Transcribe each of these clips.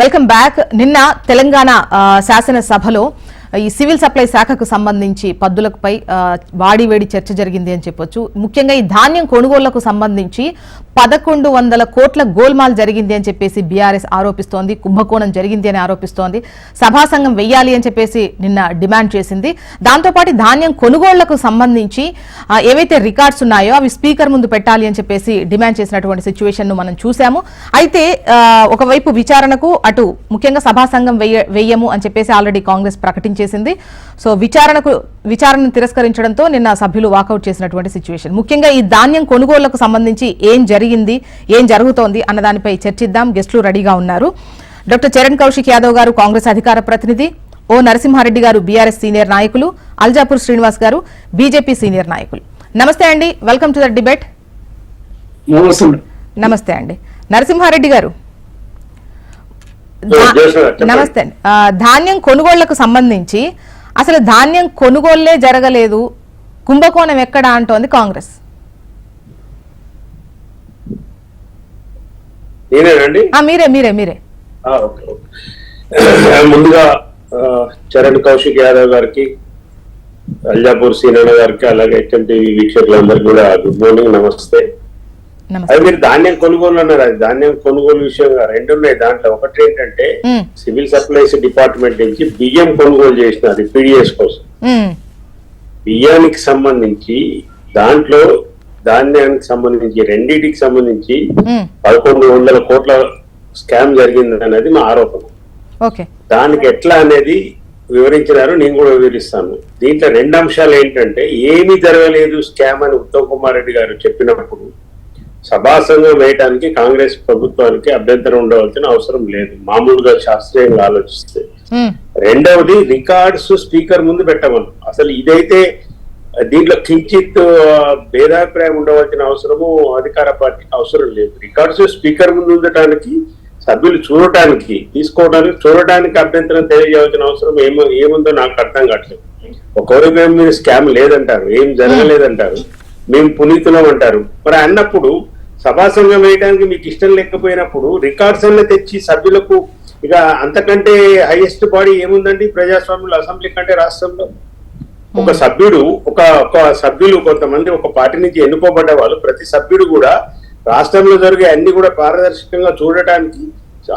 Welcome back. నిన్న తెలంగాణ శాసనసభలో ఈ సివిల్ సప్లై శాఖకు సంబంధించి పద్దులపై వాడివేడి వాడి వేడి చర్చ జరిగింది అని చెప్పొచ్చు. ముఖ్యంగా ఈ ధాన్యం కొనుగోళ్ళకు సంబంధించి పదకొండు వందల కోట్ల గోల్మాల్ జరిగింది అని చెప్పేసి బీఆర్ఎస్ ఆరోపిస్తోంది. కుంభకోణం జరిగింది అని ఆరోపిస్తోంది. సభా సంఘం వెయ్యాలి అని చెప్పేసి నిన్న డిమాండ్ చేసింది. దాంతోపాటు ధాన్యం కొనుగోళ్ళకు సంబంధించి ఏవైతే రికార్డ్స్ ఉన్నాయో అవి స్పీకర్ ముందు పెట్టాలి అని చెప్పేసి డిమాండ్ చేసినటువంటి సిచ్యువేషన్ను మనం చూసాము అయితే ఒకవైపు విచారణకు అటు ముఖ్యంగా సభాసంఘం వెయ్య వెయ్యము అని చెప్పేసి ఆల్రెడీ కాంగ్రెస్ ప్రకటించేసింది సో విచారణకు విచారణను తిరస్కరించడంతో నిన్న సభ్యులు వాకౌట్ చేసినటువంటి సిచ్యువేషన్. ముఖ్యంగా ఈ ధాన్యం కొనుగోళ్ళకు సంబంధించి ఏం జరిగింది ఏం జరుగుతోంది అన్న దానిపై చర్చిద్దాం. గెస్టులు రెడీగా ఉన్నారు. డాక్టర్ చరణ్ కౌశిక్ యాదవ్ గారు కాంగ్రెస్ అధికార ప్రతినిధి. ఓ నరసింహారెడ్డి గారు బీఆర్ఎస్ సీనియర్ నాయకులు. అల్జాపూర్ శ్రీనివాస్ గారు బీజేపీ సీనియర్ నాయకులు. నమస్తే అండి. Welcome to the debate. నమస్తే అండి. నరసింహారెడ్డి గారు ధా- జయశ్రీ గారు, చెప్పండి. నమస్తే. అండి ధాన్యం కొనుగోళ్ళకు సంబంధించి అసలు ధాన్యం కొనుగోళ్ళే జరగలేదు. కుంభకోణం ఎక్కడ అంటోంది కాంగ్రెస్? మీరే మీరే మీరే. ముందుగా చరణ్ కౌశిక్ యాదవ్ గారికి అల్జాపూర్ సీనన్న గారికి అలాగే హెచ్ఎంటి వీక్షకులందరికీ కూడా గుడ్ మార్నింగ్ నమస్తే. అది మీరు ధాన్యం కొనుగోలు అన్నారు. అది ధాన్యం కొనుగోలు విషయంగా రెండు ఉన్నాయి. దాంట్లో ఒకటి ఏంటంటే. సివిల్ సప్లైస్ డిపార్ట్మెంట్ నుంచి బియ్యం కొనుగోలు చేసినారు పీడిఎస్ కోసం. బియ్యానికి సంబంధించి దాంట్లో ధాన్యానికి సంబంధించి రెండింటికి సంబంధించి పదకొండు వందల కోట్ల స్కామ్ జరిగింది అనేది మా ఆరోపణ. దానికి ఎట్లా అనేది వివరించినారు. నేను కూడా వివరిస్తాను. దీంట్లో రెండు అంశాలు ఏంటంటే ఏమీ జరగలేదు స్కామ్ అని ఉత్తమ్ కుమార్ రెడ్డి గారు చెప్పినప్పుడు సభాసంగం వేయడానికి కాంగ్రెస్ ప్రభుత్వానికి అభ్యంతరం ఉండవలసిన అవసరం లేదు. మామూలుగా శాస్త్రీయంగా ఆలోచిస్తే. రెండవది రికార్డ్స్ స్పీకర్ ముందు పెట్టమను. అసలు ఇదైతే దీంట్లో కించిత్ భేదాభిప్రాయం ఉండవలసిన అవసరము అధికార పార్టీకి అవసరం లేదు. రికార్డ్స్ స్పీకర్ ముందు ఉండటానికి సభ్యులు చూడటానికి తీసుకోవడానికి చూడటానికి అభ్యంతరం తెలియజేయాల్సిన అవసరం ఏమో ఏముందో నాకు అర్థం కావట్లేదు. ఒకవైపు ఏమో మీరు స్కామ్ లేదంటారు ఏం జరగలేదంటారు మేము పునీతులం అంటారు. మరి అన్నప్పుడు సభా సంఘం వేయడానికి మీకు ఇష్టం లేకపోయినప్పుడు రికార్డ్స్ అన్న తెచ్చి సభ్యులకు ఇక అంతకంటే హైయెస్ట్ బాడీ ఏముందండి ప్రజాస్వామ్యంలో? అసెంబ్లీ కంటే రాష్ట్రంలో? ఒక సభ్యుడు ఒక ఒక సభ్యులు కొంతమంది ఒక పార్టీ నుంచి ఎన్నుకోబడ్డ వాళ్ళు ప్రతి సభ్యుడు కూడా రాష్ట్రంలో జరిగే అన్ని కూడా పారదర్శకంగా చూడటానికి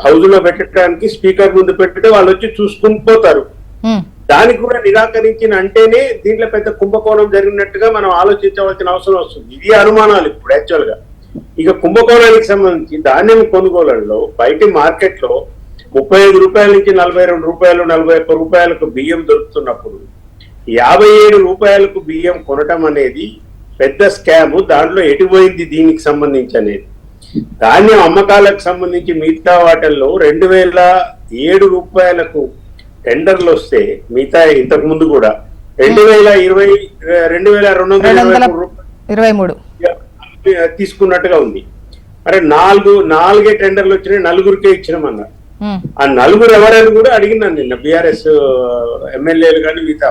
హౌస్లో పెట్టడానికి స్పీకర్ ముందు పెడితే వాళ్ళు వచ్చి చూసుకుని పోతారు. ఉమ్, దానికి కూడా నిరాకరించిన అంటేనే దీంట్లో పెద్ద కుంభకోణం జరిగినట్టుగా మనం ఆలోచించవలసిన అవసరం వస్తుంది. ఇది అనుమానాలు ఇప్పుడు యాక్చువల్గా. ఇక కుంభకోణానికి సంబంధించి ధాన్యం కొనుగోళ్ళలో బయట మార్కెట్లో ముప్పై ఐదు రూపాయల నుంచి నలభై రెండు రూపాయలు నలభై ఒక్క రూపాయలకు బియ్యం దొరుకుతున్నప్పుడు యాభై ఏడు రూపాయలకు బియ్యం కొనటం అనేది పెద్ద స్కామ్ దాంట్లో ఎటుపోయింది దీనికి సంబంధించి అనేది. ధాన్యం అమ్మకాలకు సంబంధించి మిగతా వాటిల్లో రెండు వేల ఏడు రూపాయలకు టెండర్లు వస్తే మిగతా ఇంతకు ముందు కూడా రెండు వేల ఇరవై రెండు వేల రెండు వందల ఇరవై మూడు తీసుకున్నట్టుగా ఉంది. అరే నాలుగు నాలుగే టెండర్లు వచ్చినాయి నలుగురికే ఇచ్చినామన్నారు ఉమ్, ఆ నలుగురు ఎవరని కూడా అడిగినాను నిన్న బీఆర్ఎస్ ఎమ్మెల్యేలు కానీ మిగతా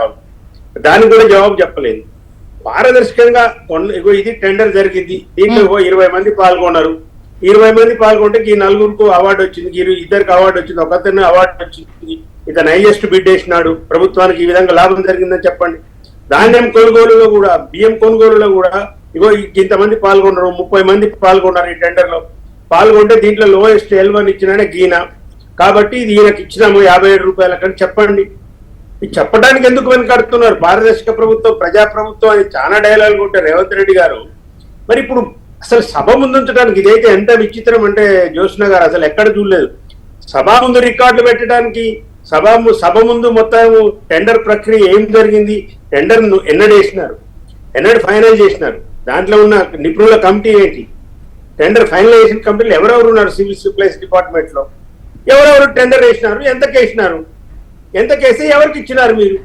దానికి కూడా జవాబు చెప్పలేదు. పారదర్శకంగా ఇది టెండర్ జరిగింది. దీంట్లో ఇరవై మంది పాల్గొన్నారు. ఇరవై మంది పాల్గొంటే ఈ నలుగురికి అవార్డు వచ్చింది ఇద్దరికి అవార్డు వచ్చింది ఒకతను అవార్డు వచ్చింది. ఇతను హైయెస్ట్ బిడ్ వేసినాడు. ప్రభుత్వానికి ఈ విధంగా లాభం జరిగిందని చెప్పండి. ధాన్యం కొనుగోలులో కూడా బియ్యం కొనుగోలులో కూడా ఇగో ఇంతమంది పాల్గొన్నారు ముప్పై మంది పాల్గొన్నారు ఈ టెండర్లో. పాల్గొంటే దీంట్లో లోయెస్ట్ ఎల్వన్ ఇచ్చినాడే గీన. కాబట్టి ఇది ఈయనకి ఇచ్చినాము యాభై ఏడు రూపాయల కానీ చెప్పండి. ఇది చెప్పడానికి ఎందుకు వెనకాడుతున్నారు? పారదర్శక ప్రభుత్వం ప్రజా ప్రభుత్వం అని చాలా డైలాగ్ ఉంటారు రేవంత్ రెడ్డి గారు. మరి ఇప్పుడు అసలు సభ ముందుంచడానికి ఇదైతే ఎంత విచిత్రం అంటే జ్యోత్స్న గారు అసలు ఎక్కడ చూడలేదు. సభ ముందు రికార్డులు పెట్టడానికి సభ సభ ముందు మొత్తం టెండర్ ప్రక్రియ ఏం జరిగింది? టెండర్ ఎన్నడు వేసినారు? ఎన్నడు ఫైనల్ చేసినారు? దాంట్లో ఉన్న నిపుణుల కమిటీ ఏంటి? టెండర్ ఫైనలైజేషన్ కమిటీలు ఎవరెవరు ఉన్నారు సివిల్ సప్లైస్ డిపార్ట్మెంట్లో? ఎవరెవరు టెండర్ వేసినారు? ఎంతకు వేసినారు? ఎంతకేసి ఎవరికి ఇచ్చినారు మీరు.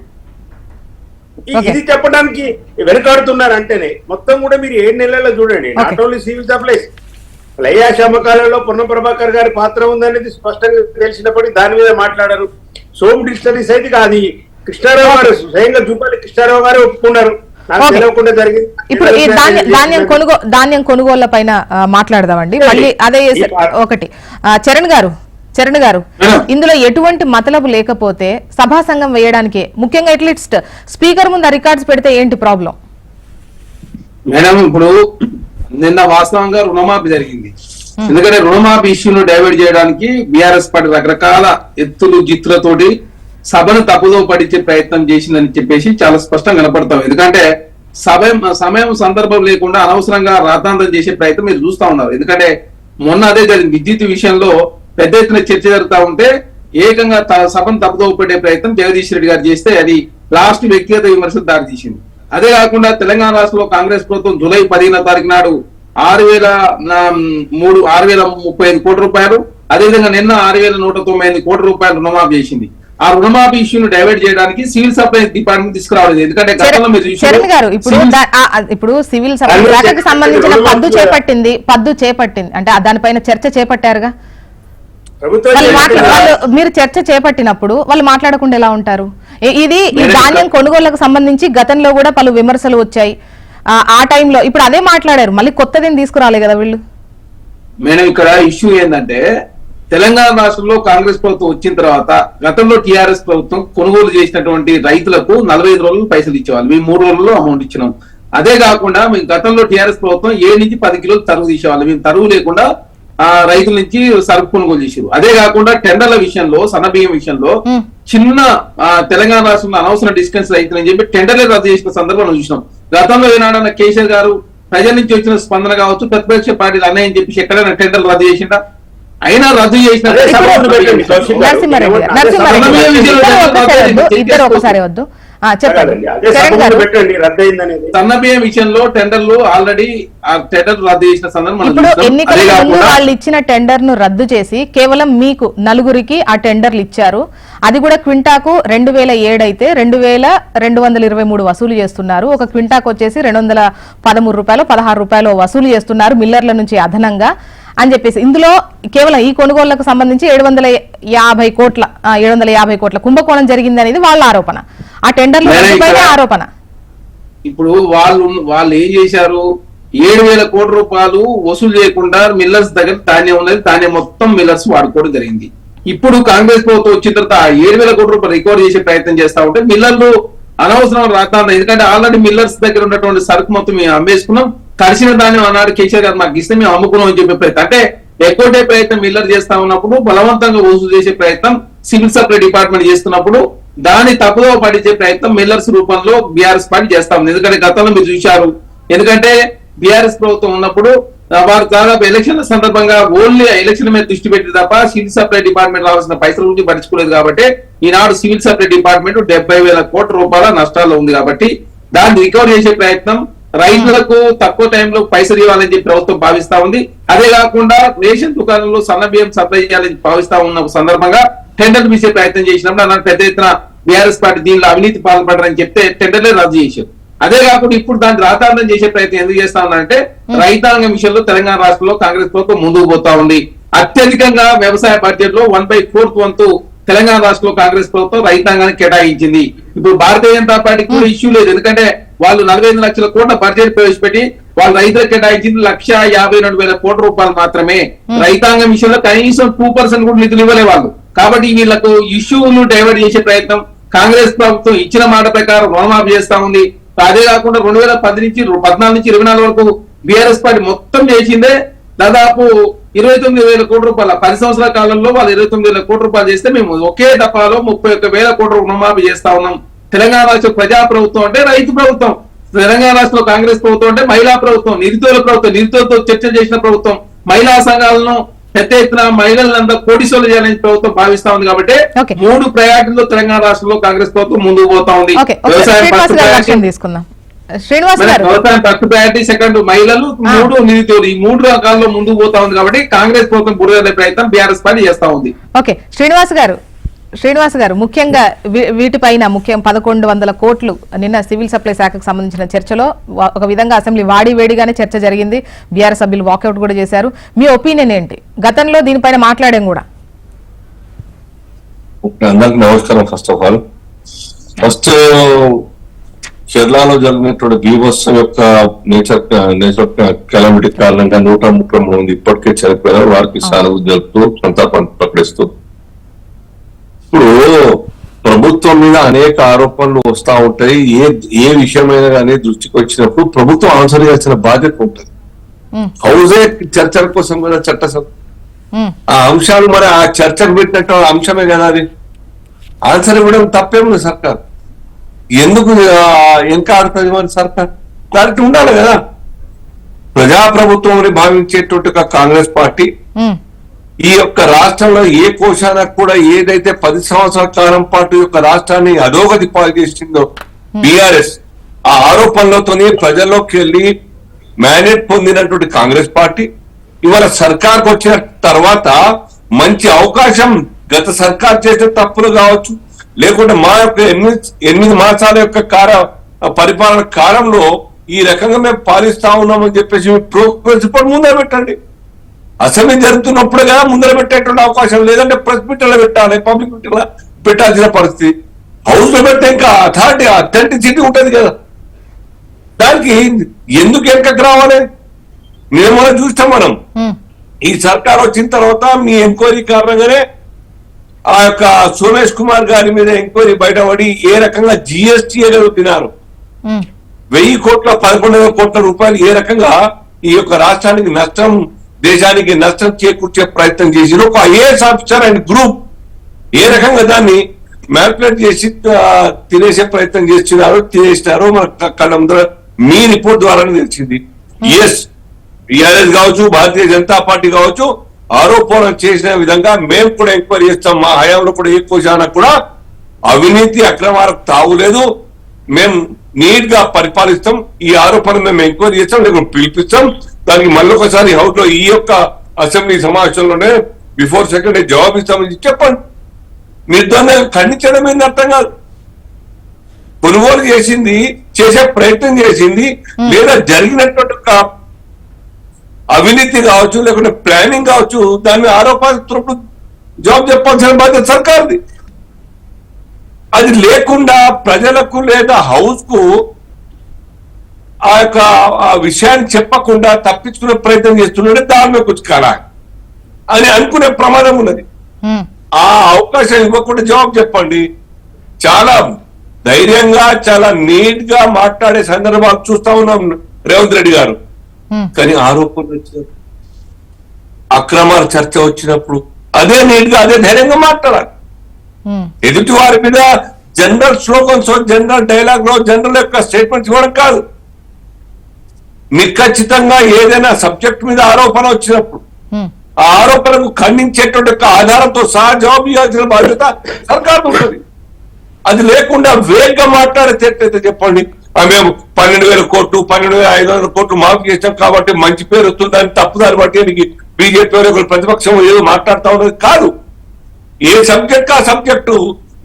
ఇది చెప్పడానికి వెనకాడుతున్నారు అంటేనే మొత్తం కూడా మీరు ఏడు నెలల్లో చూడండి. నాట్ ఓన్లీ సివిల్ సప్లైస్ లయాష్ అమ్మకాలలో పొన్నం ప్రభాకర్ గారి పాత్ర ఉందనేది స్పష్టంగా తెలిసినప్పటికీ దాని మీద మాట్లాడారు. సోమ్ డిస్టరీస్ అయితే అది కృష్ణారావు గారు స్వయంగా జూపాలి కృష్ణారావు గారు ఒప్పుకున్నారు. ఇప్పుడు ఈ ధాన్యం కొనుగో ధాన్యం కొనుగోళ్ళ పైన మాట్లాడదామండి. మళ్ళీ అదే ఒకటి. చరణ్ గారు చరణ్ గారు. ఇందులో ఎటువంటి మతలబు లేకపోతే సభా సంఘం వేయడానికి ముఖ్యంగా అట్లీస్ట్ స్పీకర్ ముందు రికార్డ్స్ పెడితే ఏంటి ప్రాబ్లం? మేడం ఇప్పుడు నిన్న వాస్తవంగా రుణమాఫీ జరిగింది. ఎందుకంటే రుణమాఫీ ఇష్యూను డైవర్ట్ చేయడానికి బీఆర్ఎస్ పార్టీ రకరకాల ఎత్తులు జిత్తులతోటి సభను తప్పుదో పడించే ప్రయత్నం చేసిందని చెప్పేసి చాలా స్పష్టంగా కనపడతాం. ఎందుకంటే సమయం సమయం సందర్భం లేకుండా అనవసరంగా రాతాంతం చేసే ప్రయత్నం మీరు చూస్తా ఉన్నారు. ఎందుకంటే మొన్న అదే జరిగింది. విద్యుత్ విషయంలో పెద్ద ఎత్తున చర్చ జరుగుతా ఉంటే ఏకంగా సభను తప్పుదో పెట్టే ప్రయత్నం జగదీష్ రెడ్డి గారు చేస్తే అది లాస్ట్ వ్యక్తిగత విమర్శలు దారితీసింది. అదే కాకుండా తెలంగాణ రాష్ట్రంలో కాంగ్రెస్ ప్రభుత్వం జూలై పదిహేనో తారీఖు నాడు ఆరు వేల మూడు ఆరు వేల ముప్పై ఐదు కోట్ల రూపాయలు అదేవిధంగా నిన్న ఆరు వేల నూట తొంభై ఐదు కోట్ల రూపాయలు రుణమాఫీ చేసింది. ఆ రుణమాఫీ ఇష్యూను డైవర్ట్ చేయడానికి సివిల్ సప్లై డిపార్ట్మెంట్ తీసుకురావలేదు ఎందుకంటే గతంలో మీరు గారు ఇప్పుడు ఇప్పుడు సివిల్ సప్లై సంబంధించిన పద్దు చేపట్టింది పద్దు చేపట్టింది అంటే దానిపైన చర్చ చేపట్టారుగా? మీరు చర్చ చేపట్టినప్పుడు వాళ్ళు మాట్లాడకుండా ఎలా ఉంటారు? ఇది ఈ ధాన్యం కొనుగోళ్ళకు సంబంధించి గతంలో కూడా పలు విమర్శలు వచ్చాయి. ఆ, టైంలో ఇప్పుడు అదే మాట్లాడారు. మళ్ళీ కొత్తదేం తీసుకురాలే కదా వీళ్ళు? మేడం ఇక్కడ ఇష్యూ ఏంటంటే తెలంగాణ రాష్ట్రంలో కాంగ్రెస్ ప్రభుత్వం వచ్చిన తర్వాత గతంలో టిఆర్ఎస్ ప్రభుత్వం కొనుగోలు చేసినటువంటి రైతులకు నలభై ఐదు రోజులు పైసలు ఇచ్చేవాళ్ళు. మేము మూడు రోజుల్లో అమౌంట్ ఇచ్చినాం. అదే కాకుండా మేము గతంలో టిఆర్ఎస్ ప్రభుత్వం ఏడు నుంచి పది కిలోలు తరుగు తీసేవాళ్ళు. మేము తరుగు లేకుండా ఆ రైతుల నుంచి సరుకు కొనుగోలు చేసారు అదే కాకుండా టెండర్ల విషయంలో సన్నబియ్యం విషయంలో. చిన్న ఆ, తెలంగాణ రాష్ట్రంలో అనవసర డిస్టెన్స్ రైతులని చెప్పి టెండర్లే రద్దు చేసిన సందర్భం మనం చూసినాం. గతంలో ఏనాడన్న కేసీఆర్ గారు ప్రజల నుంచి వచ్చిన స్పందన కావచ్చు ప్రతిపక్ష పార్టీలు అన్నాయని చెప్పి ఎక్కడైనా టెండర్లు రద్దు చేసిందా అయినా రద్దు చేసిన ఇద్దరు ఒకసారి వద్దు. చెప్పండి. విషయంలో టెండర్లు ఆల్రెడీ టెండర్ రద్దు చేసిన సందర్భం. ఎన్నికల ముందు వాళ్ళు ఇచ్చిన టెండర్ను రద్దు చేసి కేవలం మీకు నలుగురికి ఆ టెండర్లు ఇచ్చారు. అది కూడా క్వింటాకు రెండు వేల ఏడు అయితే రెండు వేల రెండు వందల ఇరవై మూడు వసూలు చేస్తున్నారు. ఒక క్వింటాకు వచ్చేసి రెండు వందల పదమూడు రూపాయలు పదహారు రూపాయలు వసూలు చేస్తున్నారు మిల్లర్ల నుంచి అదనంగా అని చెప్పేసి. ఇందులో కేవలం ఈ కొనుగోళ్ళకు సంబంధించి ఏడు వందల యాభై కోట్ల ఏడు వందల యాభై కోట్ల కుంభకోణం జరిగింది అనేది వాళ్ళ ఆరోపణ. ఆ టెండర్లు ఇక్కడ- ఆరోపణ. ఇప్పుడు వాళ్ళు వాళ్ళు ఏం చేశారు? ఏడు వేల కోట్ల రూపాయలు వసూలు చేయకుండా మిల్లర్స్ దగ్గర ధాన్యం ఉన్నది ధాన్యం మొత్తం మిల్లర్స్ వాడుకోవడం జరిగింది. ఇప్పుడు కాంగ్రెస్ ప్రభుత్వం వచ్చిన తర్వాత ఏడు వేల కోట్ల రూపాయలు రికవర్ చేసే ప్రయత్నం చేస్తా ఉంటే మిల్లర్లు అనవసరం రాతాను ఎందుకంటే ఆల్రెడీ మిల్లర్స్ దగ్గర ఉన్నటువంటి సరుకు మొత్తం మేము అమ్మేసుకున్నాం. కలిసిన ధాన్యం అన్నాడు కేసీఆర్ గారు మాకు ఇస్తే మేము అమ్ముకున్నాం అని చెప్పే అంటే ఎక్కువటే ప్రయత్నం మిల్లర్ చేస్తా ఉన్నప్పుడు బలవంతంగా వసూలు చేసే ప్రయత్నం సివిల్ సప్లై డిపార్ట్మెంట్ చేస్తున్నప్పుడు దాన్ని తప్పుదో పడించే ప్రయత్నం మిల్లర్స్ రూపంలో బీఆర్ఎస్ పార్టీ చేస్తాం ఎందుకంటే గతంలో మీరు చూశారు. ఎందుకంటే బీఆర్ఎస్ ప్రభుత్వం ఉన్నప్పుడు వారు దాదాపు ఎలక్షన్ల సందర్భంగా ఓన్లీ ఎలక్షన్ మీద దృష్టి పెట్టి తప్ప సివిల్ సప్లై డిపార్ట్మెంట్ రావాల్సిన పైసల గురించి పట్టించుకోలేదు కాబట్టి ఈనాడు సివిల్ సప్లై డిపార్ట్మెంట్ డెబ్బై వేల కోట్ల రూపాయల నష్టాల్లో ఉంది కాబట్టి దాన్ని రికవర్ చేసే ప్రయత్నం రైతులకు తక్కువ టైంలో పైసలు ఇవ్వాలని చెప్పి ప్రభుత్వం భావిస్తా ఉంది. అదే కాకుండా రేషన్ దుకాణంలో సన్న బియ్యం సప్లై చేయాలని భావిస్తా ఉన్న సందర్భంగా టెండర్ తీసే ప్రయత్నం చేసినప్పుడు అన్న పెద్ద ఎత్తున బీఆర్ఎస్ పార్టీ దీనిలో అవినీతి పాల్పడరని చెప్తే టెండర్లే రద్దు చేశారు. అదే కాకుండా ఇప్పుడు దాన్ని రాతాంతం చేసే ప్రయత్నం ఎందుకు చేస్తా ఉన్నారంటే రైతాంగం విషయంలో తెలంగాణ రాష్ట్రంలో కాంగ్రెస్ ప్రభుత్వం ముందుకు పోతా ఉంది. అత్యధికంగా వ్యవసాయ బడ్జెట్లో వన్ బై ఫోర్త్ వంతు తెలంగాణ రాష్ట్రంలో కాంగ్రెస్ ప్రభుత్వం రైతాంగానికి కేటాయించింది. ఇప్పుడు భారతీయ జనతా పార్టీకి కూడా ఇష్యూ లేదు. ఎందుకంటే వాళ్ళు నలభై ఐదు లక్షల కోట్ల బడ్జెట్ ప్రవేశపెట్టి వాళ్ళు రైతులకు కేటాయించింది లక్ష యాభై రెండు వేల కోట్ల రూపాయలు మాత్రమే. రైతాంగం విషయంలో కనీసం టూ పర్సెంట్ కూడా నిధులు ఇవ్వలే వాళ్ళు కాబట్టి వీళ్ళకు ఇష్యూను డైవర్ట్ చేసే ప్రయత్నం కాంగ్రెస్ ప్రభుత్వం ఇచ్చిన మాట ప్రకారం రుణమాఫీ చేస్తా ఉంది. అదే కాకుండా రెండు వేల పది నుంచి పద్నాలుగు నుంచి ఇరవై నాలుగు వరకు బీఆర్ఎస్ పార్టీ మొత్తం చేసిందే. దాదాపు ఇరవై తొమ్మిది వేల కోట్ల రూపాయల పది సంవత్సరాల కాలంలో వాళ్ళు ఇరవై తొమ్మిది వేల కోట్ల రూపాయలు చేస్తే మేము ఒకే దఫాలో ముప్పై ఒక్క వేల కోట్ల రుణమాఫీ చేస్తా ఉన్నాం. తెలంగాణ రాష్ట్ర ప్రజా ప్రభుత్వం అంటే రైతు ప్రభుత్వం. తెలంగాణ రాష్ట్రంలో కాంగ్రెస్ ప్రభుత్వం అంటే మహిళా ప్రభుత్వం నిరుద్యోగ ప్రభుత్వం నిరుద్యోగతో చర్చలు చేసిన ప్రభుత్వం. మహిళా సంఘాలను పెద్ద ఎత్తున మహిళలంతా కోటిసోలు చేయాలని ప్రభుత్వం భావిస్తా ఉంది కాబట్టి. మూడు ప్రయారిటీలో తెలంగాణ రాష్ట్రంలో కాంగ్రెస్ ప్రభుత్వం ముందుకు పోతా ఉంది. తీసుకుందాం. శ్రీనివాస్ గారు. వ్యవసాయం ఫస్ట్ ప్రయారిటీ సెకండ్ మహిళలు. మూడు నిరుద్యోగులు. ఈ మూడు రకాల్లో ముందుకు పోతా ఉంది కాబట్టి కాంగ్రెస్ ప్రభుత్వం బురద ప్రయత్నం బీఆర్ఎస్ పార్టీ చేస్తా ఉంది. ఓకే. శ్రీనివాస్ గారు శ్రీనివాస్ గారు ముఖ్యంగా వీటిపైన ముఖ్యం పదకొండు వందల కోట్లు నిన్న సివిల్ సప్లై శాఖకు సంబంధించిన చర్చలో ఒక విధంగా అసెంబ్లీ వాడి వేడిగానే చర్చ జరిగింది. బీఆర్ సభ్యులు వాకౌట్ కూడా చేశారు. మీ ఒపీనియన్ ఏంటి? గతంలో దీనిపైన మాట్లాడాం కూడా. అందరికి నమస్కారం ఫస్ట్ ఆఫ్ ఆల్. ఫస్ట్ కేరళలో జరిగినటువంటి బీభత్సం యొక్క నేచర్ నేచర్ కెలామిటీ కారణంగా నూట ముప్పై మూడు మంది ఇప్పటికే చనిపోయారు. వారికి సానుభూతి జరుపుతూ సంతాపం ప్రకటిస్తూ ఇప్పుడు ప్రభుత్వం మీద అనేక ఆరోపణలు వస్తా ఉంటాయి. ఏ ఏ విషయమైనా కానీ దృష్టికి వచ్చినప్పుడు ప్రభుత్వం ఆన్సర్ చేయాల్సిన బాధ్యత ఉంటుంది. హౌజే చర్చల కోసం కదా చట్టసభ ఉమ్, ఆ అంశాలు మరి ఆ చర్చకు పెట్టినట్టు అంశమే కదా అది. ఆన్సర్ ఇవ్వడం తప్పేముంది సర్కార్? ఎందుకు ఇంకా ఆడుతుంది మరి సర్కార్? క్లారిటీ ఉండాలి కదా. ప్రజాప్రభుత్వం భావించేటువంటి ఒక కాంగ్రెస్ పార్టీ ఈ యొక్క రాష్ట్రంలో ఏ కోశానికి కూడా ఏదైతే పది సంవత్సరాల కాలం పాటు యొక్క రాష్ట్రాన్ని అధోగతి పాలు చేసిందో బీఆర్ఎస్ ఆ ఆరోపణలతోనే ప్రజల్లోకి వెళ్ళి మ్యాండేట్ పొందినటువంటి కాంగ్రెస్ పార్టీ ఇవాళ సర్కార్కి వచ్చిన తర్వాత మంచి అవకాశం గత సర్కార్ చేసిన తప్పులు కావచ్చు లేకుంటే మా యొక్క ఎనిమిది ఎనిమిది మాసాల యొక్క కార పరిపాలన కాలంలో ఈ రకంగా మేము పాలిస్తా ఉన్నామని చెప్పేసి ప్రోగ్రెస్ రిపోర్ట్ ముందే పెట్టండి. అసెంబ్లీ జరుగుతున్నప్పుడు కదా ముందర పెట్టేటువంటి అవకాశం లేదంటే ప్రెస్ మీట్లో పెట్టాలి పబ్లిక్ మీట్లో పెట్టాల్సిన పరిస్థితి. హౌస్లో పెడితే ఇంకా అథారిటీ అథెంటిసిటీ ఉంటది కదా. దానికి ఎందుకు వెనకకు రావాలి? మేము మనం చూస్తాం మనం. ఈ సర్కార్ వచ్చిన తర్వాత మీ ఎంక్వైరీ కారణంగానే ఆ యొక్క సోమేష్ కుమార్ గారి మీద ఎంక్వైరీ బయటపడి ఏ రకంగా జిఎస్టీ తినారు వెయ్యి కోట్ల పదకొండు వేల కోట్ల రూపాయలు ఏ రకంగా ఈ యొక్క రాష్ట్రానికి నష్టం దేశానికి నష్టం చేకూర్చే ప్రయత్నం చేసిన ఒక IAS officer and group A రకంగా దాన్ని మ్యానిపులేట్ చేసి తినేసే ప్రయత్నం చేస్తున్నారు తినేసినారో మన క- కళ్ళ ముందర మీ రిపోర్ట్ ద్వారానే తెలిసింది. ఎస్ టిఆర్ఎస్ కావచ్చు భారతీయ జనతా పార్టీ కావచ్చు ఆరోపణలు చేసిన విధంగా మేము కూడా ఎంక్వైరీ చేస్తాం మా హయాంలో కూడా ఏ కోశాన కూడా అవినీతి అక్రమాలకు తావులేదు. మేము నీట్గా పరిపాలిస్తాం. ఈ ఆరోపణ మేము ఎంక్వైరీ చేస్తాం లేకుంటే పిలిపిస్తాం. దానికి మళ్ళీ ఒకసారి హౌస్లో ఈ యొక్క అసెంబ్లీ సమావేశంలోనే బిఫోర్ సెకండ్ జవాబు ఇస్తామని చెప్పండి. మీరు దాన్ని ఖండించడం ఏంది అర్థం కాదు. కొనుగోలు చేసింది చేసే ప్రయత్నం చేసింది లేదా జరిగినటువంటి ఒక అవినీతి కావచ్చు లేకుంటే ప్లానింగ్ కావచ్చు దాని ఆరోపణలు జవాబు చెప్పాల్సిన బాధ్యత సర్కార్ది. అది లేకుండా ప్రజలకు లేదా హౌస్కు ఆ యొక్క ఆ విషయాన్ని చెప్పకుండా తప్పించుకునే ప్రయత్నం చేస్తున్నాడే దాని కుచ్చుకాలా అని అనుకునే ప్రమాదం ఉన్నది. ఆ అవకాశం ఇవ్వకుండా జవాబు చెప్పండి. చాలా ధైర్యంగా చాలా నీట్గా మాట్లాడే సందర్భాలు చూస్తా ఉన్నాం రేవంత్ రెడ్డి గారు. కానీ ఆరోపణలు వచ్చినప్పుడు అక్రమాల చర్చ వచ్చినప్పుడు అదే నీట్గా అదే ధైర్యంగా మాట్లాడాలి. ఎదుటి వారి మీద జనరల్ స్లోగన్స్ జనరల్ డైలాగ్లో జనరల్ యొక్క స్టేట్మెంట్స్ ఇవ్వడం కాదు. నిఖచ్చితంగా ఏదైనా సబ్జెక్ట్ మీద ఆరోపణ వచ్చినప్పుడు ఆ ఆరోపణకు ఖండించేటువంటి యొక్క ఆధారంతో సహా జవాబు ఇవ్వాల్సిన బాధ్యత సర్కార్ ఉంటుంది. అది లేకుండా వేగంగా మాట్లాడితే చెప్పండి? మేము పన్నెండు వేల కోట్లు పన్నెండు వేల ఐదు వందల కోట్లు మాఫీ చేసాం కాబట్టి మంచి పేరు వస్తుందని తప్పుదారి బట్టి బీజేపీ ప్రతిపక్షం ఏదో మాట్లాడుతూ ఉండదు కాదు. ఏ సబ్జెక్ట్ ఆ సబ్జెక్టు?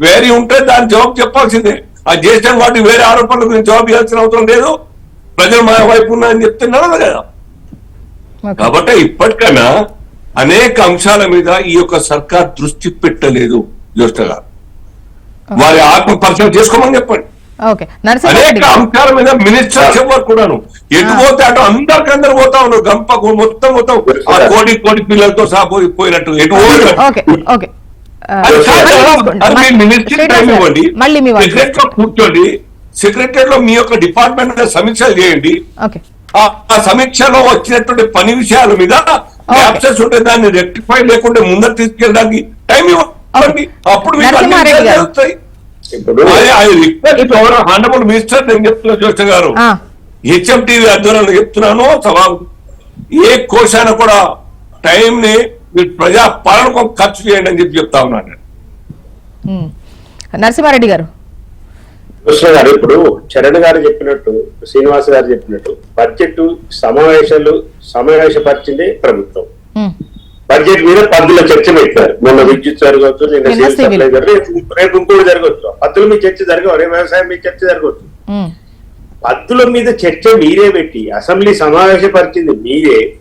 వేరే ఉంటే దాని జవాబు చెప్పాల్సిందే. ఆ చేసాం కాబట్టి వేరే ఆరోపణలకు నేను జవాబు ఇవ్వాల్సిన అవసరం లేదు. ప్రజలు మా వైపు ఉన్నారని చెప్తున్నారు కదా. కాబట్టి ఇప్పటికైనా అనేక అంశాల మీద ఈ యొక్క సర్కార్ దృష్టి పెట్టలేదు జ్యోష్ట గారు. వారి ఆత్మ పరిచయం చేసుకోమని చెప్పండి. అనేక అంశాల మీద మినిస్టర్ ఎవరు కూడాను? ఎటు పోతే అటు అందరికందరు పోతా ఉన్నారు. గంప మొత్తం మొత్తం ఆ కోడి కోడి పిల్లలతో సహా పోయి- పోయినట్టు. ఎటు మినిస్ట్రీ కూర్చోండి. సెక్రటరీ లో మీ యొక్క డిపార్ట్మెంట్ మీద సమీక్షలు చేయండి. ఓకే. ఆ ఆ సమీక్షలో వచ్చినటువంటి పని విషయాల మీద యాబ్సెన్స్ ఉంటే దాన్ని రెక్టిఫై లేకుంటే ముందర తీసుకెళ్ళడానికి టైం ఇవ్వండి. అప్పుడు మీకు minister నేను చెప్తున్నా జోష గారు. ఆ, హెచ్ఎం టీవీ ఆధ్వర్యంలో చెప్తున్నాను సభా ఏ కోశాన కూడా టైం ని మీరు ప్రజా పాలన కోసం ఖర్చు చేయండి అని చెప్పి చెప్తా ఉన్నాను నేను. నరసింహారెడ్డి గారు. కృష్ణ గారు ఇప్పుడు చరణ్ గారు చెప్పినట్టు శ్రీనివాస్ గారు చెప్పినట్టు బడ్జెట్ సమావేశాలు సమావేశపరిచిందే ప్రభుత్వం. బడ్జెట్ మీద పద్దుల చర్చ పెట్టారు. మొన్న విద్యుత్ జరగవచ్చు నిన్న. సప్లై జరగదు రేపు- రేపు ఇంకోటి జరగవచ్చు. పద్దుల మీద చర్చ జరగవు రేపు వ్యవసాయం మీద చర్చ జరగవచ్చు. పద్దుల మీద చర్చ మీరే పెట్టి అసెంబ్లీ సమావేశపరిచింది మీరే.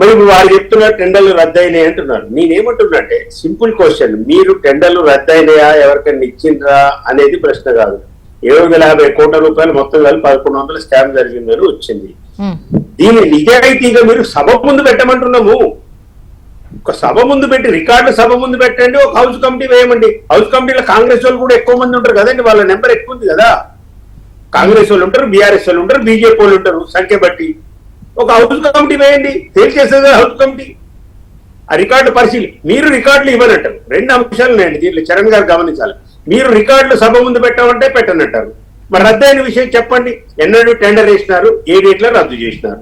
మరి వారు చెప్తున్న టెండర్లు రద్దయినాయి అంటున్నారు. నేనేమంటున్నా సింపుల్ క్వశ్చన్ మీరు టెండర్లు రద్దయినాయా ఎవరికైనా ఇచ్చిండ్రా అనేది ప్రశ్న కాదు. ఏడు వందల యాభై కోట్ల రూపాయలు మొత్తం కలిపి పదకొండు వందల స్కామ్ జరిగిందని వచ్చింది. దీన్ని నిజాయితీగా మీరు సభ ముందు పెట్టమంటున్నాము. ఒక సభ ముందు పెట్టి రికార్డు సభ ముందు పెట్టండి ఒక హౌస్ కమిటీ వేయమండి. హౌస్ కమిటీలో కాంగ్రెస్ వాళ్ళు కూడా ఎక్కువ మంది ఉంటారు కదండి వాళ్ళ నెంబర్ ఎక్కువ ఉంది కదా. కాంగ్రెస్ వాళ్ళు ఉంటారు బీఆర్ఎస్ వాళ్ళు ఉంటారు బీజేపీ వాళ్ళు ఉంటారు సంఖ్య బట్టి. ఒక హౌస్ కమిటీ వేయండి తేల్చేసేది హౌస్ కమిటీ. ఆ రికార్డు పరిశీలి మీరు రికార్డులు ఇవ్వనంటారు రెండు అంశాలు ఉన్నాయండి దీంట్లో చరణ్ గారు గమనించాలి. మీరు రికార్డులు సభ ముందు పెట్టమంటే పెట్టనంటారు. మరి రద్దయిన విషయం చెప్పండి. ఎన్నడూ టెండర్ వేసినారు ఏ డేట్లో రద్దు చేసినారు.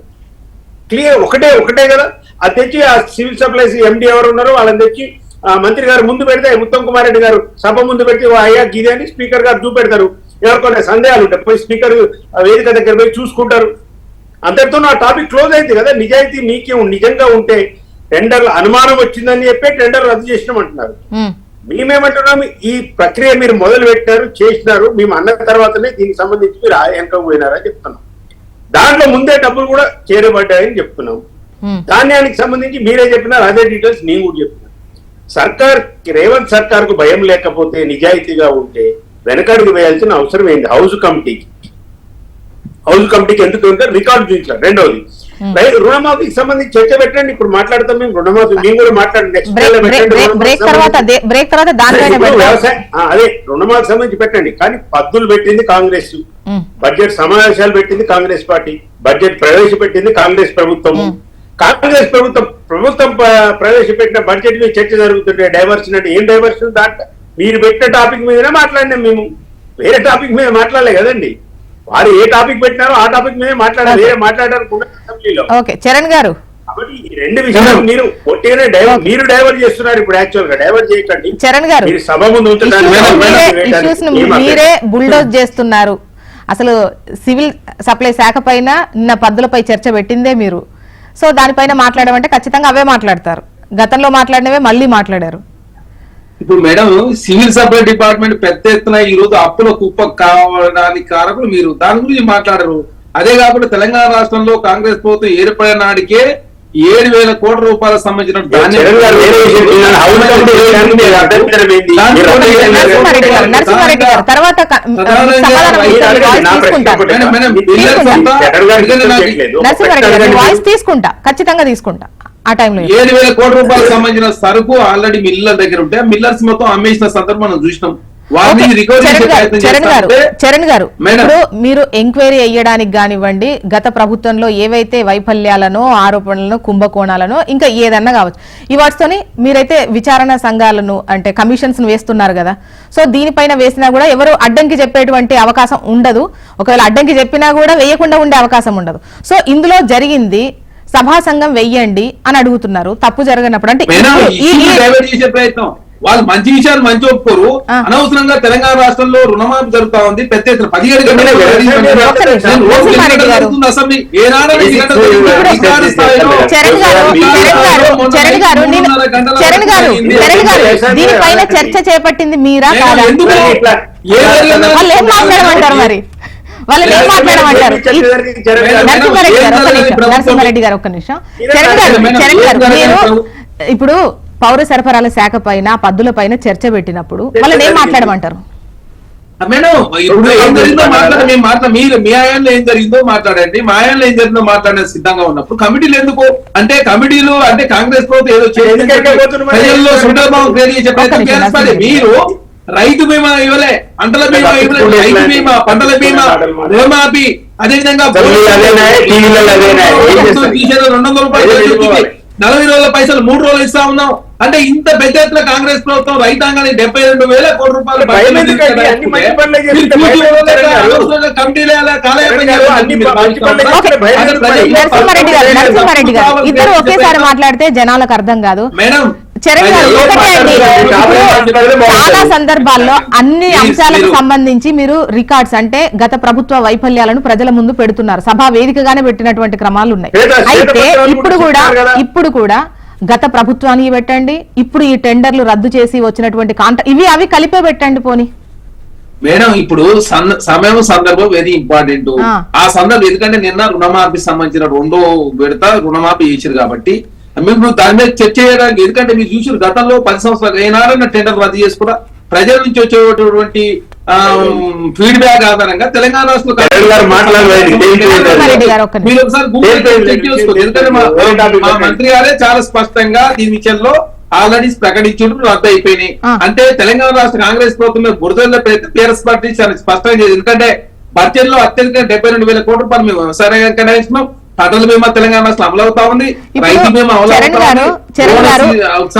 క్లియర్ ఒకటే ఒకటే కదా? అది తెచ్చి ఆ సివిల్ సప్లైస్ ఎండి ఎవరు ఉన్నారో వాళ్ళని తెచ్చి ఆ మంత్రి గారు ముందు పెడితే ఉత్తమ్ కుమార్ రెడ్డి గారు సభ ముందు పెట్టి అయ్యా గిది అని స్పీకర్ గారు చూపెడతారు. ఎవరికొన్న సందేహాలు ఉంటాయి పోయి స్పీకర్ వేదిక దగ్గర పోయి చూసుకుంటారు. అంతటితో నా టాపిక్ క్లోజ్ అయింది కదా నిజాయితీ మీకే ఉం- నిజంగా ఉంటే టెండర్ అనుమానం వచ్చిందని చెప్పి టెండర్ రద్దు చేసినాం అంటున్నారు మేమేమంటున్నాం ఈ ప్రక్రియ మీరు మొదలు పెట్టారు చేసినారు మేము అన్న తర్వాతనే దీనికి సంబంధించి మీరు ఆ వెనక పోయినారని చెప్తున్నాం. దాంట్లో ముందే డబ్బులు కూడా చేరబడ్డాయని చెప్తున్నాం. ధాన్యానికి సంబంధించి మీరే చెప్పినారు అదే డీటెయిల్స్ నేను కూడా చెప్పిన. సర్కార్ రేవంత్ సర్కార్కు భయం లేకపోతే నిజాయితీగా ఉంటే వెనకడుగు వేయాల్సిన అవసరం ఏంది? హౌస్ కమిటీకి. హౌస్ కమిటీకి ఎందుకు ఉంటే రికార్డు చూపించారు రెండవది రై- రుణమాఫీకి సంబంధించి చర్చ పెట్టండి. ఇప్పుడు మాట్లాడతాం మేము. రుణమాఫీ మేము కూడా మాట్లాడండి. వ్యవసాయం అదే రుణమాఫీ సంబంధించి పెట్టండి. కానీ పద్దులు పెట్టింది కాంగ్రెస్. ఉమ్, బడ్జెట్ సమావేశాలు పెట్టింది కాంగ్రెస్ పార్టీ. బడ్జెట్ ప్రవేశపెట్టింది కాంగ్రెస్ ప్రభుత్వం. కాంగ్రెస్ ప్రభుత్వం ప్రభుత్వం ప్రవేశపెట్టిన బడ్జెట్ మీద చర్చ జరుగుతుంటే డైవర్షన్ అంటే ఏం డైవర్షన్? దాంట్లో మీరు పెట్టిన టాపిక్ మీదనే మాట్లాడినాం మేము. వేరే టాపిక్ మీద మాట్లాడలే కదండి. వారు ఏ టాపిక్ పెట్టినారో ఆ టాపిక్ మీదే మాట్లాడారు వేరే మాట్లాడారు ఓకే. చరణ్ గారు. రెండు విషయాలు మీరు ఒట్టిగానే డైవర్ మీరు డైవర్ట్ చేస్తున్నారు ఇప్పుడు యాక్చువల్గా డైవర్ట్ చేయకండి. చరణ్ గారు మీరు సభ ముందు. మీరే బుల్డోజ్ చేస్తున్నారు. అసలు సివిల్ సప్లై శాఖ పైన నిన్న పద్దులపై చర్చ పెట్టిందే మీరు. సో దానిపైన మాట్లాడమంటే ఖచ్చితంగా అవే మాట్లాడతారు. గతంలో మాట్లాడినవే మళ్ళీ మాట్లాడారు. ఇప్పుడు మేడం సివిల్ సప్లై డిపార్ట్మెంట్ పెద్ద ఎత్తున ఈ రోజు అప్పుల కుప్ప కావడానికి కారకులు మీరు. దాని గురించి మాట్లాడరు. అదే కాకుండా తెలంగాణ రాష్ట్రంలో కాంగ్రెస్ ప్రభుత్వం ఏర్పడిన నాటికే ఏడు వేల కోట్ల రూపాయలకు సంబంధించిన తీసుకుంటా ఖచ్చితంగా తీసుకుంటా. ఆ టైంలో ఏడు వేల కోట్ల రూపాయలకు సంబంధించిన సరుకు ఆల్రెడీ మిల్లర్ దగ్గర ఉంటే మిల్లర్స్ మొత్తం అమ్మేసిన సందర్భం మనం చూసినాం. చరణ్ గారు చరణ్. ఇప్పుడు మీరు ఎంక్వైరీ అయ్యడానికి కానివ్వండి గత ప్రభుత్వంలో ఏవైతే వైఫల్యాలను ఆరోపణలను కుంభకోణాలను ఇంకా ఏదన్నా కావచ్చు ఈ వాటితోని మీరైతే విచారణ సంఘాలను అంటే కమిషన్స్ను వేస్తున్నారు కదా. సో దీనిపైన వేసినా కూడా ఎవరు అడ్డంకి చెప్పేటువంటి అవకాశం ఉండదు. ఒకవేళ అడ్డంకి చెప్పినా కూడా వేయకుండా ఉండే అవకాశం ఉండదు. సో ఇందులో జరిగింది సభా సంఘం వెయ్యండి అని అడుగుతున్నారు. తప్పు జరగనప్పుడు అంటే చేసే ప్రయత్నం. వాళ్ళు మంచి విషయాలు మంచి ఒప్పుకోరు. అనవసరంగా తెలంగాణ రాష్ట్రంలో రుణమాఫీ జరుగుతా ఉంది. పెద్ద ఎత్తున పదిహేడు అసెంబ్లీ? చరణ్ గారు దీనిపైన చర్చ చేపట్టింది మీరా కాదా? ఏం మాట్లాడమంటారు మరి? వాళ్ళు ఏం మాట్లాడమంటారు. నరసింహారెడ్డి గారు ఒక్క నిమిషం ప్రభుత్వం- నరసింహారెడ్డి గారు ఒక్క నిమిషం మీరే చరణ్ గారు చరణ్ గారు మీరు. ఇప్పుడు పౌర సరఫరాల శాఖ పైన పద్దుల పైన చర్చ పెట్టినప్పుడు వాళ్ళని ఏం మాట్లాడమంటారు మేడం ఇప్పుడు ఏం జరిగిందో మాట్లాడ మేము మీరు మీ ఆయంలో ఏం జరిగిందో మాట్లాడండి మా ఆయంలో ఏం జరిగిందో మాట్లాడే సిద్ధంగా ఉన్నప్పుడు కమిటీలు ఎందుకు అంటే కమిటీలు అంటే కాంగ్రెస్ ప్రభుత్వం ఏదో? ప్రజల్లో సుందరబాబు చేస్తారు మీరు రైతు బీమా ఇవ్వలే పంటల బీమా ఇవ్వలే రైతు బీమా పంటల బీమా రుణమాఫీ అదేవిధంగా రెండు వందల రూపాయలు? నలభై రోజుల పైసలు మూడు రోజులు ఇస్తా ఉన్నాం. అంటే ఇంత పెద్ద ఎత్తున కాంగ్రెస్ ప్రభుత్వం రైతాంగానికి డెబ్బై రెండు వేల కోట్ల రూపాయలు నరసింహారెడ్డి గారు ఇద్దరు ఒకేసారి మాట్లాడితే జనాలకు అర్థం కాదు. మేడం చరణ్ గారు ప్రజల్లో ఒకటే అండి మాట్లాడారు. ఇప్పుడు చాలా సందర్భాల్లో అన్ని అంశాలకు సంబంధించి మీరు రికార్డ్స్ అంటే గత ప్రభుత్వ వైఫల్యాలను ప్రజల ముందు పెడుతున్నారు సభా వేదికగానే పెట్టినటువంటి క్రమాలు ఉన్నాయి అయితే ఇప్పుడు కూడా. ఇప్పుడు కూడా గత ప్రభుత్వానికి పెట్టండి ఇప్పుడు ఈ టెండర్లు రద్దు చేసి వచ్చినటువంటి కాంట్రా ఇవి అవి కలిపే పెట్టండి పోని మేడం ఇప్పుడు సమయం సందర్భం వెరీ ఇంపార్టెంట్ ఆ. ఆ సందర్భం ఎందుకంటే నిన్న రుణమాఫీ సంబంధించిన రెండో విడత రుణమాఫీ చేశారు కాబట్టి మీరు ఇప్పుడు దాని మీద చర్చ చేయడానికి ఎందుకంటే మీరు చూసారు గతంలో పది సంవత్సరాలు ఏనాడన్నా టెండర్ రద్దు చేసుకున్నా ప్రజల నుంచి వచ్చేటటువంటి ఫీడ్బ్యాక్ ఆధారంగా తెలంగాణ. మీరు ఒకసారి గూగుల్లో చెక్ చేసుకోండి ఎందుకంటే మా-. మంత్రి గారే చాలా స్పష్టంగా దీని విషయంలో ఆల్రెడీ ప్రకటించుంటూ రద్దు అయిపోయినాయి. అంటే తెలంగాణ రాష్ట్ర కాంగ్రెస్ ప్రభుత్వం పెడితే టీఆర్ఎస్ పార్టీ చాలా స్పష్టంగా చేసింది ఎందుకంటే బడ్జెట్లో అత్యధిక డెబ్బై రెండు వేల కోట్ల రూపాయలు మేము వ్యవసాయం కేటాయించినాం పంటల బీమా తెలంగాణ అమలు అవుతా ఉంది రైతు ఇప్పుడు బీమా చరణ్ గారు గారు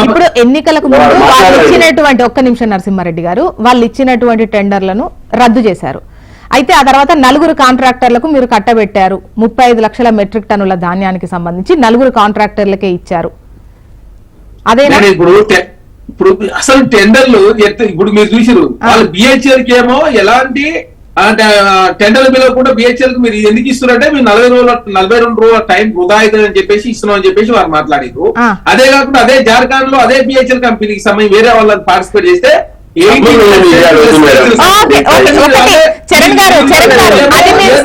ఇప్పుడు ఎన్నికలకు ముందు వాళ్ళు. ఇచ్చినటువంటి ఒక్క నిమిషం నరసింహారెడ్డి గారు వాళ్ళు ఇచ్చినటువంటి టెండర్లను రద్దు చేశారు. అయితే ఆ తర్వాత నలుగురు కాంట్రాక్టర్లకు మీరు కట్టబెట్టారు. ముప్పై ఐదు లక్షల మెట్రిక్ టన్నుల ధాన్యానికి సంబంధించి నలుగురు కాంట్రాక్టర్లకే ఇచ్చారు. అదేనా నేను ఇప్పుడు ఇప్పుడు అసలు టెండర్లు ఇప్పుడు మీరు చూసారు వాళ్ళు బిహెచ్ఎల్కి ఏమో ఎలాంటి అంటే టెండర్ మీద కూడా బిహెచ్ఎల్కి మీరు ఎందుకు ఇస్తున్నారంటే మీరు నలభై రోజుల నలభై రెండు రోజుల టైం వృధా అవుతుంది అని చెప్పేసి ఇస్తున్నాం అని చెప్పేసి వారు మాట్లాడారు. అదే కాకుండా అదే జార్ఖండ్లో అదే బిహెచ్ఎల్ కంపెనీకి సంబంధించి వేరే వాళ్ళని పార్టిసిపేట్ చేస్తే చరణ్ గారు, చరణ్ గారు, అది మీరు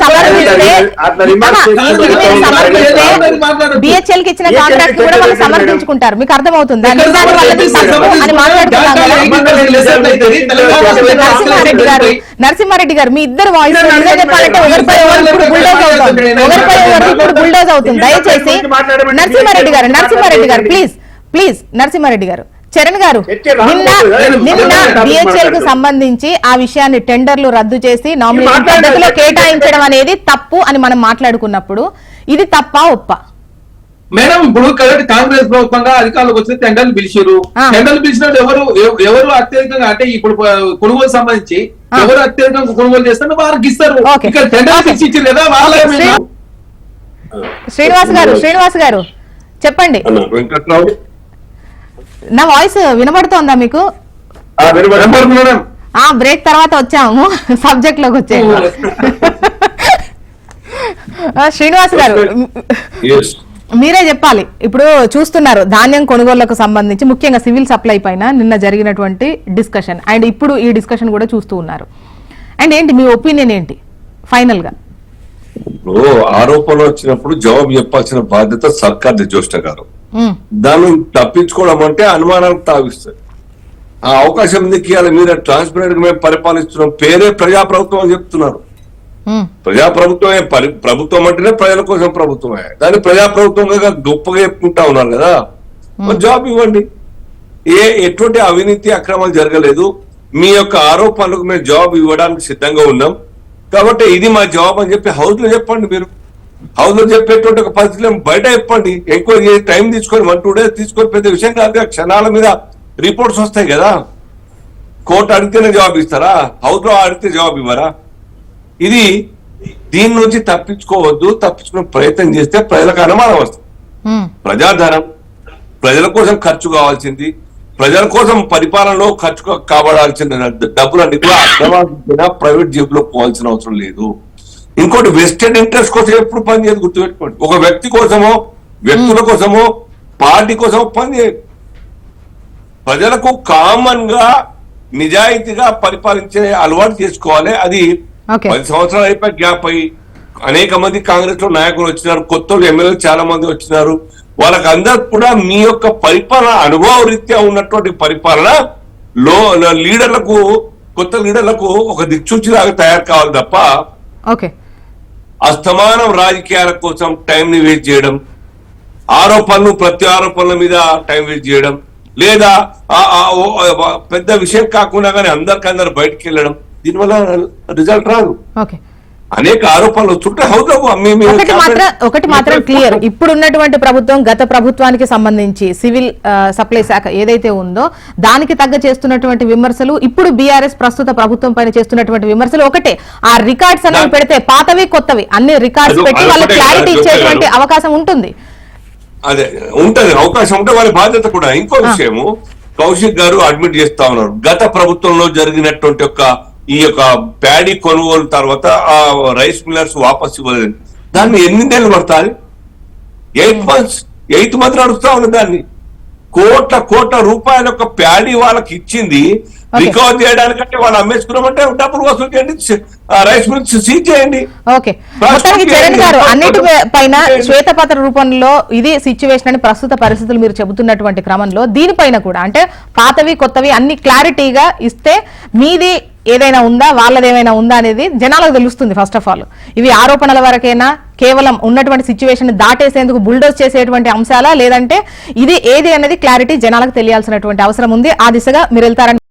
మాట్లాడొద్దు. బిహెచ్ఎల్కి ఇచ్చిన కాంట్రాక్ట్ కూడా వాళ్ళు ఇచ్చిన సమర్థించుకుంటారు. మీకు అర్థమవుతుందా? నిజాన్ని? తప్పు అని నరసింహారెడ్డి గారు నరసింహారెడ్డి గారు మీ ఇద్దరు వాయిస్ చెప్పాలంటే ఒకరిపై ఒకరు బుల్డోజ్ అవుతుంది ఒకరిపై ఒకరు ఇప్పుడు బుల్డోజ్ అవుతుంది దయచేసి నరసింహారెడ్డి గారు నరసింహారెడ్డి గారు ప్లీజ్ ప్లీజ్ నరసింహారెడ్డి గారు. చరణ్ గారు నిన్న నిన్న బిహెచ్ఎల్కు సంబంధించి ఆ విషయాన్ని టెండర్లు రద్దు చేసి నామినేషన్ పద్ధతిలో కేటాయించడం అనేది తప్పు అని మనం మాట్లాడుకున్నప్పుడు ఇది తప్ప ఒప్ప మేడం ఇప్పుడు కాంగ్రెస్ ప్రభుత్వంగా అధికారులకు వచ్చి టెండర్లు పిలిచారు. టెండర్లు పిలిచినప్పుడు ఎవరు ఎవ- ఎవరు అత్యధికంగా అంటే ఇప్పుడు కొనుగోలు సంబంధించి. ఎవరు అత్యధికంగా కొనుగోలు చేస్తారో వారికి ఇస్తారు. ఇక్కడ టెండర్. పిలిచి ఇచ్చారు కదా వాళ్ళే శ్రీ- శ్రీనివాస్ గారు శ్రీనివాస్ గారు చెప్పండి వెంకట్రావు నా వాయిస్ వినబడుతోందా మీకు? ఆ, బ్రేక్ తర్వాత వచ్చాము. సబ్జెక్ట్లోకి వచ్చే శ్రీనివాస్ గారు మీరే చెప్పాలి. ఇప్పుడు చూస్తున్నారు ధాన్యం కొనుగోళ్ళకు సంబంధించి ముఖ్యంగా సివిల్ సప్లై పైన నిన్న జరిగినటువంటి డిస్కషన్. అండ్ ఇప్పుడు ఈ డిస్కషన్ కూడా చూస్తూ ఉన్నారు. అండ్ ఏంటి మీ ఒపీనియన్ ఏంటి? ఫైనల్గా. ఇప్పుడు ఆరోపణలు వచ్చినప్పుడు జవాబు చెప్పాల్సిన బాధ్యత సర్కార్ది జ్యోష్ణ గారు. దాన్ని తప్పించుకోవడం అంటే అనుమానాలకు తావిస్తుంది ఆ అవకాశం ఎందుకు ఇవ్వాలి? మీరు ట్రాన్స్పరెంట్ మేము పరిపాలిస్తున్నాం. పేరే ప్రజాప్రభుత్వం అని చెప్తున్నారు. ఉమ్, ప్రజాప్రభుత్వమే పరి ప్రభుత్వం అంటేనే ప్రజల కోసం ప్రభుత్వమే. దాన్ని ప్రజాప్రభుత్వంగా గొప్పగా చెప్పుకుంటా ఉన్నారు కదా. మరి జాబ్ ఇవ్వండి. ఏ ఎటువంటి అవినీతి అక్రమాలు జరగలేదు. మీ యొక్క ఆరోపణలకు మేము జాబ్ ఇవ్వడానికి సిద్ధంగా ఉన్నాం. కాబట్టి ఇది మా జాబ్ అని చెప్పి హౌస్లో చెప్పండి మీరు. హౌస్లో చెప్పేటువంటి ఒక పరిస్థితులు బయట చెప్పండి. ఎంక్వైరీ చేసి టైం తీసుకొని వన్ టూ డేస్ తీసుకొని పెద్ద విషయం కాదు క్షణాల మీద రిపోర్ట్స్ వస్తాయి కదా. కోర్టు అడిగితేనే జవాబు ఇస్తారా? హౌస్లో అడిగితే జవాబు ఇవ్వరా? ఇది దీని నుంచి తప్పించుకోవద్దు తప్పించుకునే ప్రయత్నం చేస్తే ప్రజలకు అనుమానం వస్తుంది. ప్రజాధనం ప్రజల కోసం ఖర్చు కావాల్సింది ప్రజల కోసం పరిపాలనలో ఖర్చు కాబడాల్సిన డబ్బులన్నీ కూడా అక్రమార్జిత ప్రైవేట్ జేబులో పోవాల్సిన అవసరం లేదు. ఇంకోటి వెస్టెడ్ ఇంట్రెస్ట్ కోసం ఎప్పుడు పని చేయదు గుర్తుపెట్టుకోండి. ఒక వ్యక్తి కోసమో వ్యక్తుల కోసమో పార్టీ కోసమో పని చేయదు. ప్రజలకు కామన్గా నిజాయితీగా పరిపాలించే అలవాటు చేసుకోవాలి. అది పది సంవత్సరాలు అయిపోయి గ్యాప్ అయ్యి అనేక మంది కాంగ్రెస్లో నాయకులు వచ్చినారు కొత్త ఎమ్మెల్యేలు చాలా మంది వచ్చినారు. వాళ్ళకి అందరు కూడా మీ యొక్క పరిపాలన అనుభవ రీత్యా ఉన్నటువంటి పరిపాలన లో లీడర్లకు కొత్త లీడర్లకు ఒక దిక్సూచిలాగా తయారు కావాలి తప్ప ఓకే. అస్తమానం రాజకీయాల కోసం టైం ని వేస్ట్ చేయడం ఆరోపణలు ప్రతి ఆరోపణల మీద టైం వేస్ట్ చేయడం లేదా పెద్ద విషయం కాకుండా కానీ అందరికందరు బయటకు వెళ్ళడం దీనివల్ల రిజల్ట్ రాదు. ఓకే అనేక ఆరోపణలు వస్తుంటే ఒకటి మాత్రం ఒకటి మాత్రం క్లియర్ ఇప్పుడు ఉన్నటువంటి ప్రభుత్వం గత ప్రభుత్వానికి సంబంధించి సివిల్ సప్లై శాఖ ఏదైతే ఉందో దానికి తగ్గ చేస్తున్నటువంటి విమర్శలు ఇప్పుడు బీఆర్ఎస్ ప్రస్తుత ప్రభుత్వం పైన చేస్తున్నటువంటి విమర్శలు ఒకటే. ఆ రికార్డ్స్ అనేవి పెడితే పాతవి కొత్తవి. అన్ని రికార్డ్స్ పెట్టి వాళ్ళకి క్లారిటీ ఇచ్చేటువంటి. అవకాశం ఉంటుంది. అదే ఉంటది. అవకాశం ఉంటే వాళ్ళ బాధ్యత కూడా. ఇంకో. విషయము కౌశిక్ గారు అడ్మిట్ చేస్తా ఉన్నారు. గత ప్రభుత్వంలో జరిగినటువంటి యొక్క ఈ యొక్క ప్యాడీ కొనుగోలు తర్వాత ఆ రైస్ మిల్లర్స్ వాపస్ ఇవ్వలేదు. దాన్ని ఎన్ని నెలలు పడతాయి ఎయిట్ మంత్స్ ఎయిత్ మంత్ నడుస్తా ఉంది దాన్ని. కోట్ల కోట్ల రూపాయల యొక్క ప్యాడీ వాళ్ళకి ఇచ్చింది. రికవర్ చేయడానికంటే వాళ్ళు అమ్మేసుకున్నామంటే డబ్బులు వసూలు చేయండి రైస్ మిల్స్ సీజ్ చేయండి. ఓకే. మొత్తానికి చరణ్ గారు అన్నిటి పైన? శ్వేతపత్ర రూపంలో ఇది సిచ్యువేషన్ అని ప్రస్తుత పరిస్థితులు మీరు చెబుతున్నటువంటి క్రమంలో దీనిపైన కూడా అంటే పాతవి కొత్తవి అన్ని క్లారిటీగా ఇస్తే మీది ఏదైనా ఉందా? వాళ్ళది ఏమైనా ఉందా అనేది జనాలకు తెలుస్తుంది ఫస్ట్ ఆఫ్ ఆల్ ఇవి ఆరోపణల వరకైనా? కేవలం ఉన్నటువంటి సిచ్యువేషన్ దాటేసేందుకు బుల్డోస్ చేసేటువంటి అంశాలా? లేదంటే ఇది ఏది అనేది క్లారిటీ జనాలకు తెలియాల్సినటువంటి అవసరం ఉంది. ఆ దిశగా మీరు వెళ్తారని